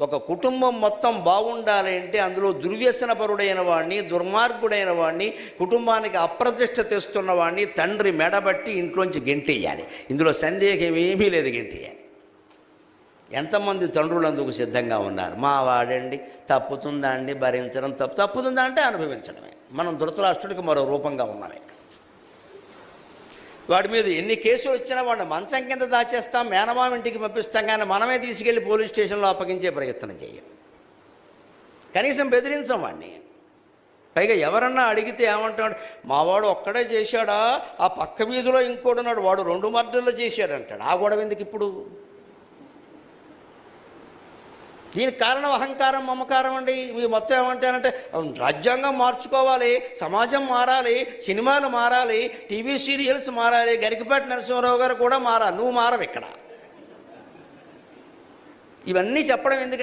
ఒక కుటుంబం మొత్తం బాగుండాలి అంటే అందులో దుర్వ్యసనపరుడైన వాడిని దుర్మార్గుడైన వాడిని కుటుంబానికి అప్రతిష్ట తెస్తున్న వాడిని తండ్రి మెడబట్టి ఇంట్లోంచి గెంటేయాలి. ఇందులో సందేహం ఏమీ లేదు గెంటేయాలి. ఎంతమంది తండ్రులు అందుకు సిద్ధంగా ఉన్నారు? మా వాడండి తప్పుతుందా అండి భరించడం తప్పు తప్పుతుందా అంటే అనుభవించడమే. మనం ధృతరాష్ట్రుడికి మరో రూపంగా ఉన్నాం ఇక్కడ. వాడి మీద ఎన్ని కేసులు వచ్చినా వాడిని మంచం కింద దాచేస్తాం మేనమామ ఇంటికి పంపిస్తాం కానీ మనమే తీసుకెళ్ళి పోలీస్ స్టేషన్లో అప్పగించే ప్రయత్నం చేయం. కనీసం బెదిరించం వాడిని పైగా ఎవరన్నా అడిగితే ఏమంటాడు మావాడు ఒక్కడే చేశాడా? ఆ పక్క వీధిలో ఇంకోటి ఉన్నాడు వాడు రెండు మర్డర్లు చేశాడంటాడు. ఆ గొడవ ఎందుకు ఇప్పుడు? దీనికి కారణం అహంకారం మమకారం అండి. మీరు మొత్తం ఏమంటారంటే రాజ్యాంగం మార్చుకోవాలి సమాజం మారాలి సినిమాలు మారాలి టీవీ సీరియల్స్ మారాలి గరికపాటి నరసింహారావు గారు కూడా మారాలి. నువ్వు మారవు ఇక్కడ. ఇవన్నీ చెప్పడం ఎందుకంటే